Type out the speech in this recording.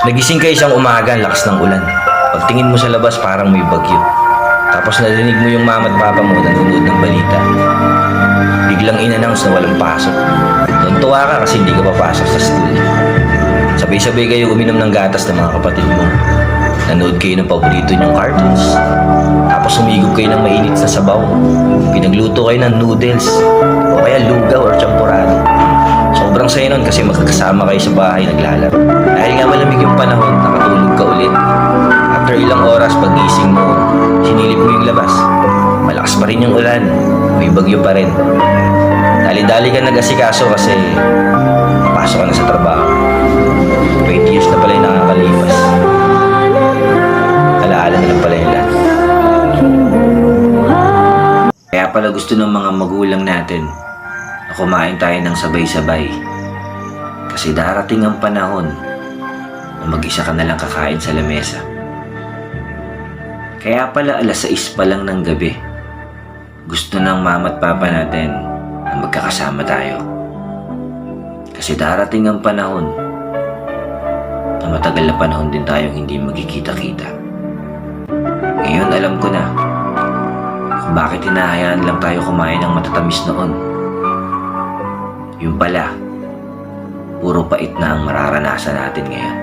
Nagising ka isang umaga, lakas ng ulan. Pagtingin mo sa labas, parang may bagyo. Tapos narinig mo yung mama at papa mo nanonood ng balita. Biglang in-announce na walang pasok. Tuntua ka kasi hindi ka papasok sa school. Sabay-sabay kayo uminom ng gatas ng mga kapatid mo. Nanood kayo ng paborito niyong cartoons. Tapos umigop kayo ng mainit na sabaw. Pinagluto kayo ng noodles. O kaya lugaw or champurado. Sobrang saya nun kasi magkakasama kayo sa bahay naglalaro. Dahil nga malamig yung panahon, nakatulog ka ulit. After ilang oras, pagising mo, sinilip mo yung labas. Malakas pa rin yung ulan. May bagyo pa rin. Dali-dali ka nag-asikaso kasi pasok ka na sa trabaho. 20 years na pala yung nakakalipas. Alaala na lang pala yung lahat. Kaya pala gusto ng mga magulang natin na kumain tayo ng sabay-sabay. Kasi darating ang panahon na mag-isa ka na lang kakain sa lamesa. Kaya pala alas 6 pa lang ng gabi. Gusto ng mama at papa natin na magkakasama tayo. Kasi darating ang panahon na matagal na panahon din tayong hindi magkikita-kita. Ngayon alam ko na kung bakit hinahayaan lang tayo kumain ng matatamis noon. Yung pala, puro pait na ang mararanasan natin ngayon.